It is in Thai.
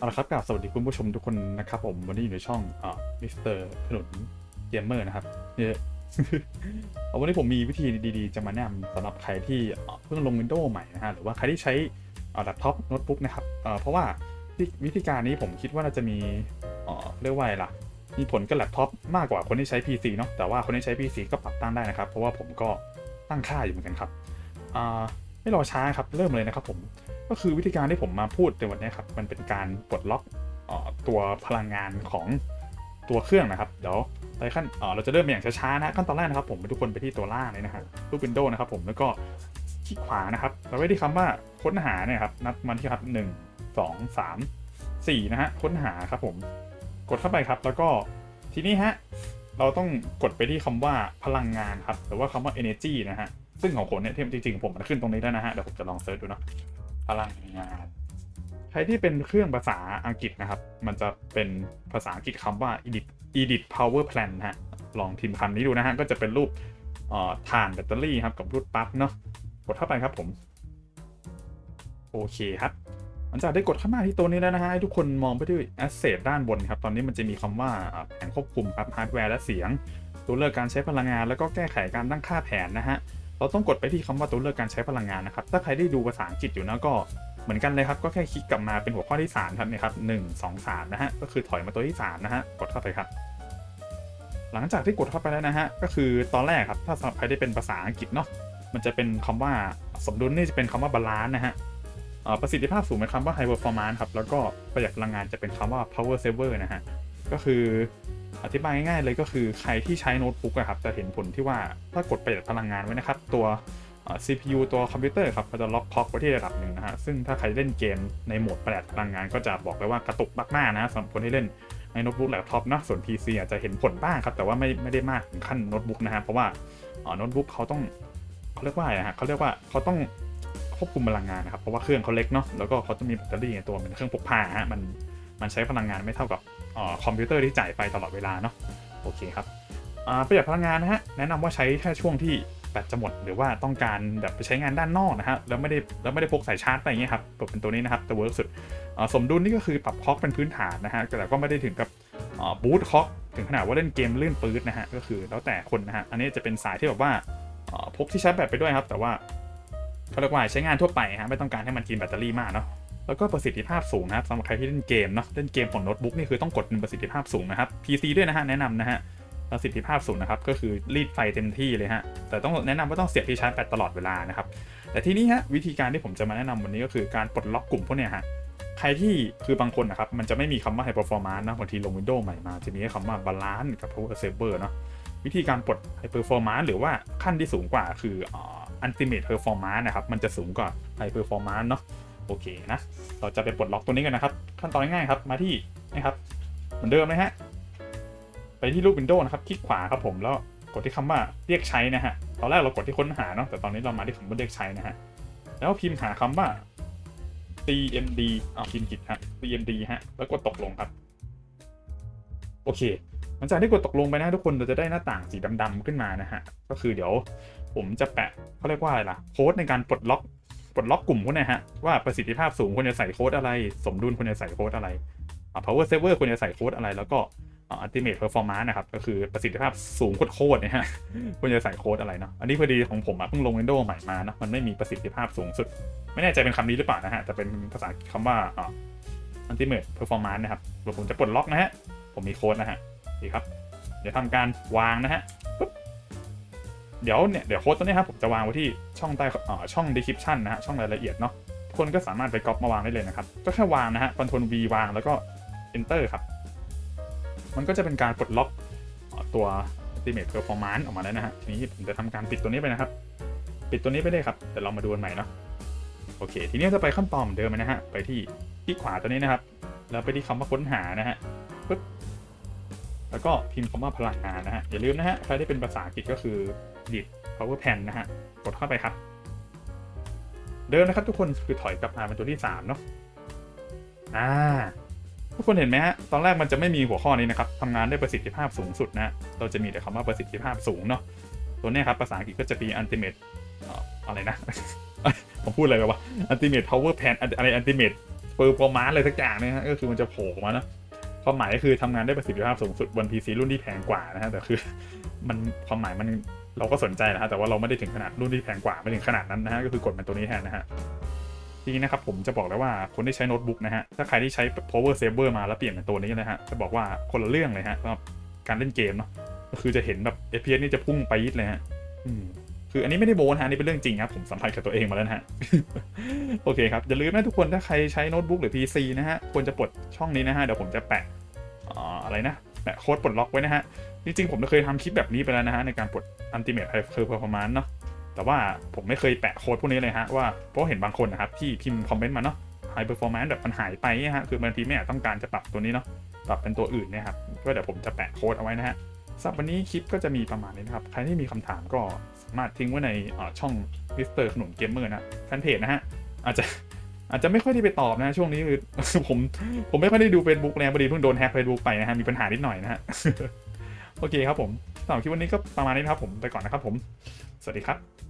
เอาละครับกราบสวัสดีคุณผู้ชมทุกคนนะครับผมวันนี้อยู่ในช่องอ่ามิสเตอร์ขนุนเกมเมอร์นะครับเนี่ยเอาวันนี้ผมมีวิธีดีๆ จะมาแนะนำสำหรับใครที่เพิ่งลง Windows ใหม่นะฮะหรือว่าใครที่ใช้แล็ปท็อปโน้ตบุ๊กนะครับเออเพราะว่าวิธีการนี้ผมคิดว่าน่าจะมีเออเรียกว่าอะไรล่ะ มีผลกับแล็ปท็อปมากกว่าคนที่ใช้ PC เนาะแต่ว่าคนที่ใช้ PC ก็ปรับตั้งได้นะครับ เพราะว่าผมก็ตั้งค่าอยู่เหมือนกันครับอ่า ไม่รอช้าครับเริ่มเลยนะครับผมก็คือวิธีการที่ผมมาพูดในวันนี้ครับมันเป็นการปลดล็อกออตัวพลังงานของตัวเครื่องนะครับเดี๋ยวไปขั้นเราจะเริ่มอย่างช้าๆนะขั้นตอนแรกนะครับผมทุกคนไปที่ตัวล่างเลยนะฮะรูปวินโดว์นะครับผมแล้วก็คลิกขวานะครับเราไว้ที่คำว่าค้นหาเนี่ยครับนับมันที่ครับหนึ่งสองสามสี่นะฮะค้นหาครับผมกดเข้าไปครับ แล้วก็ทีนี้ฮะเราต้องกดไปที่คำว่าพลังงานครับหรือว่าคำว่า energy นะฮะ ซึ่งของผมเนี่ยที่จริงๆผมมันขึ้นตรงนี้แล้วนะฮะเดี๋ยวผมจะลองเซิร์ชดูเนาะพลังงานใครที่เป็นเครื่องภาษาอังกฤษนะครับ มันจะเป็นภาษาอังกฤษคำว่า edit edit power plan นะฮะลองพิมพ์คำนี้ดูนะฮะก็จะเป็นรูปเอ่อถ่านแบตเตอรี่ครับกับรูปปลั๊กเนาะกดเข้าไปครับผม โอเคครับหลังจากได้กดเข้ามาที่ตัวนี้แล้วนะฮะให้ทุกคนมองไปที่ asset ด้านบนครับ ตอนนี้มันจะมีคำว่าอ่าแผนควบคุมครับ hardware และเสียง ตัวเลือกการใช้พลังงาน แล้วก็แก้ไขการตั้งค่าแผนนะฮะ เราต้องกดไปที่คำว่าตัวเลือกการใช้พลังงานนะครับ ถ้าใครได้ดูภาษาอังกฤษอยู่นะก็เหมือนกันเลยครับ ก็แค่คลิกกลับมาเป็นหัวข้อที่3ครับเนี่ยครับหนึ่งสองสามนะฮะ ก็คือถอยมาตัวที่3นะฮะ กดเข้าไปครับ หลังจากที่กดเข้าไปแล้วนะฮะ ก็คือตอนแรกครับ ถ้าสำหรับใครได้เป็นภาษาอังกฤษเนาะ มันจะเป็นคำว่าสมดุลนี่จะเป็นคำว่าบาลานซ์นะฮะอ่อประสิทธิภาพสูงเป็นคำว่า high performance ครับ แล้วก็ประหยัดพลังงานจะเป็นคำว่า power saver นะฮะ ก็คือ อธิบายง่ายๆเลยก็คือใครที่ใช้โน้ตบุ๊กครับจะเห็นผลที่ว่าถ้ากดประหยัดพลังงานไว้นะครับ ตัว CPU ตัวคอมพิวเตอร์ครับก็จะล็อกคล็อกไว้ที่ระดับหนึ่งนะฮะซึ่งถ้าใครเล่นเกมในโหมดประหยัดพลังงานก็จะบอกเลยว่ากระตุกมากๆนะสำหรับคนที่เล่นในโน้ตบุ๊กแล็ปท็อปนะส่วน PC อาจจะเห็นผลบ้างครับ แต่ว่าไม่ไม่ได้มากถึงขั้นโน้ตบุ๊กนะฮะเพราะว่าโน้ตบุ๊กเขาต้องเขาเรียกว่าอะไรฮะเขาเรียกว่าเขาต้องควบคุมพลังงานนะครับเพราะว่าเครื่องเขาเล็กเนาะแล้วก็เขาจะมีแบตเตอรี่ในตัวเป็นเครื่องพกพาฮะมันมันใช้พลังงานไม่เท่ากับ คอมพิวเตอร์ที่จ่ายไฟตลอดเวลาเนาะโอเคครับประหยัดพลังงานนะฮะแนะนำว่าใช้แค่ช่วงที่แบตจะหมดหรือว่าต้องการแบบไปใช้งานด้านนอกนะฮะแล้วไม่ได้แล้วไม่ได้พกสายชาร์จไปอย่างเงี้ยครับกดเป็นตัวนี้นะครับจะเวิร์กสุดสมดุลนี่ก็คือปรับคอกเป็นพื้นฐานนะฮะแต่ก็ไม่ได้ถึงกับบูตคอกถึงขนาดว่าเล่นเกมลื่นปื๊ดนะฮะก็คือแล้วแต่คนนะฮะอันนี้จะเป็นสายที่แบบว่าอ่าพกที่ชาร์จแบตไปด้วยครับ แต่ว่าเขาเรียกว่าใช้งานทั่วไปฮะไม่ต้องการให้มันกินแบตเตอรี่มากเนาะ แล้วก็ประสิทธิภาพสูงนะครับสำหรับใครที่เล่นเกมเนาะเล่นเกมของโน้ตบุ๊กนี่คือต้องกดเป็นประสิทธิภาพสูงนะครับ PC ด้วยนะฮะแนะนำนะฮะประสิทธิภาพสูงนะครับก็คือรีดไฟเต็มที่เลยฮะแต่ต้องแนะนำว่าต้องเสียบที่ชาร์จแบตตลอดเวลานะครับแต่ที่นี้ฮะวิธีการที่ผมจะมาแนะนำวันนี้ก็คือการปลดล็อกกลุ่มพวกเนี้ยฮะใครที่คือบางคนนะครับมันจะไม่มีคำว่า high performance นะบางทีลง Windows ใหม่มาจะมีค่คำว่า balance กับ power saver เนาะวิธีการปลด high performance หรือว่าขั้นที่สูงกว่าคืออ่า ultimate performance นะครับมันจะสูงกว่า high performance เนาะ โอเคนะ เราจะไปปลดล็อกตัวนี้กันนะครับ ขั้นตอนง่ายๆครับ มาที่นะครับ เหมือนเดิมเลยฮะ ไปที่รูป Windows นะครับ คลิกขวาครับผมแล้วกดที่คำว่าเรียกใช้นะฮะ ตอนแรกเรากดที่ค้นหาเนาะ แต่ตอนนี้เรามาที่คำว่าเรียกใช้นะฮะ แล้วพิมพ์หาคำว่า cmd อ่าพิมพ์ผิดฮะ cmd ฮะ แล้วกดตกลงครับ โอเค หลังจากที่กดตกลงไปนะทุกคน เราจะได้หน้าต่างสีดำๆขึ้นมานะฮะ ก็คือเดี๋ยวผมจะแปะเขาเรียกว่าอะไรล่ะ โค้ดในการปลดล็อก ปลดล็อกกลุ่มพวกนี้ฮะว่าประสิทธิภาพสูงควรจะใส่โค้ดอะไร สมดุลควรจะใส่โค้ดอะไรอ่า power saver ควรจะใส่โค้ดอะไร แล้วก็อ่า ultimate performance นะครับ ก็คือประสิทธิภาพสูงโคตรๆเนี่ยฮะควรจะใส่โค้ดอะไรเนาะอันนี้พอดีของผมอะเพิ่งลง Windows ใหม่มาเนะมันไม่มีประสิทธิภาพสูงสุด ไม่แน่ใจเป็นคำนี้หรือเปล่านะฮะแต่เป็นภาษาคำว่าอ่า ultimate performance นะครับผมจะปลดล็อกนะฮะผมมีโค้ดนะฮะดีครับเดี๋ยวทำการวางนะฮะ เดี๋ยวเนี่ยเดี๋ยวโค้ดตัวนี้ครับผมจะวางไว้ที่ช่องใต้ช่อง description นะฮะช่องรายละเอียดเนาะคนก็สามารถไปก๊อปมาวางได้เลยนะครับก็แค่วางนะฮะ Ctrl V วางแล้วก็ Enter ครับ มันก็จะเป็นการปลดล็อกตัว Ultimate Performance ออกมาแล้วนะฮะทีนี้ผมจะทำการปิดตัวนี้ไปนะครับ ปิดตัวนี้ไปเลยครับเดี๋ยวเรามาดูกันใหม่เนาะโอเค ทีนี้จะไปขั้นตอนเหมือนเดิมนะฮะ ไปที่ที่ขวาตัวนี้นะครับ แล้วไปที่คำว่าค้นหานะฮะปึ๊บ แล้วก็พิมพ์คำว่าพลังงานนะฮะ อย่าลืมนะฮะ ใครที่เป็นภาษาอังกฤษก็คือ edit power pan นะฮะ กดเข้าไปครับ เดิมนะครับทุกคนคือถอยกลับมาเป็นตัวที่ 3 เนาะ อ่า ทุกคนเห็นไหมฮะ ตอนแรกมันจะไม่มีหัวข้อนี้นะครับทำงานได้ประสิทธิภาพสูงสุดนะ เราจะมีแต่คำว่าประสิทธิภาพสูงเนาะ ตัวนี้ครับภาษาอังกฤษก็จะมี ultimate เอ่อะไรนะ ผมพูดอะไรไปวะ ultimate power pan อะไร ultimate เปอร์ฟอร์มานซ์อะไรสักอย่างเนี่ยฮะ ก็คือมันจะโผล่มาเนะ ความหมายก็คือทำงานได้ประสิทธิภาพสูงสุดบน PC รุ่นที่แพงกว่านะฮะแต่คือมันความหมายมันเราก็สนใจนะฮะแต่ว่าเราไม่ได้ถึงขนาดรุ่นที่แพงกว่าไม่ถึงขนาดนั้นนะฮะก็คือกดมันตัวนี้แทนนะฮะทีนี้นะครับผมจะบอกแล้วว่าคนที่ใช้โน้ตบุ๊กนะฮะถ้าใครที่ใช้ power saver มาแล้วเปลี่ยนเป็นตัวนี้นะฮะจะบอกว่าคนละเรื่องเลยฮะสำหรับการเล่นเกมเนาะก็คือจะเห็นแบบ FPS นี่จะพุ่งไปยิดเลยฮะอืม คืออันนี้ไม่ได้โม้นฮะอันนี่เป็นเรื่องจริงครับผมสัมผัสกับตัวเองมาแล้วนะฮะโอเคครับอย่าลืมนะทุกคนถ้าใครใช้โน้ตบุ๊กหรือ PC นะฮะควรจะปลดช่องนี้นะฮะเดี๋ยวผมจะแปะอ่าอะไรนะแปะโค้ดปลดล็อกไว้นะฮะจริงๆผมเคยทำคลิปแบบนี้ไปแล้วนะฮะในการปลด Ultimate Hyper Performance เนาะแต่ว่าผมไม่เคยแปะโค้ดพวกนี้เลยฮะว่าเพราะเห็นบางคนนะครับที่พิมพ์คอมเมนต์มาเนาะ High Performance แบบมันหายไปนะฮะคือบางทีไม่อาจต้องการจะปรับตัวนี้เนาะปรับเป็นตัวอื่นเนี่ยครับก็เดี๋ยวผมจะแปะโค้ดเอาไว้นะฮะ สำหรับวันนี้คลิปก็จะมีประมาณนี้นะครับ ใครที่มีคำถามก็สามารถทิ้งไว้ในช่องมิสเตอร์ขนุนเกมเมอร์นะแฟนเพจนะฮะ อาจจะอาจจะไม่ค่อยได้ไปตอบนะ ช่วงนี้คือผมผมไม่ค่อยได้ดู Facebook เลยนะพอดีเพิ่งโดนแฮก Facebook ไปนะฮะ มีปัญหานิดหน่อยนะฮะ โอเคครับผมสำหรับคลิปวันนี้ก็ประมาณนี้นะครับผมไปก่อนนะครับผม สวัสดีครับ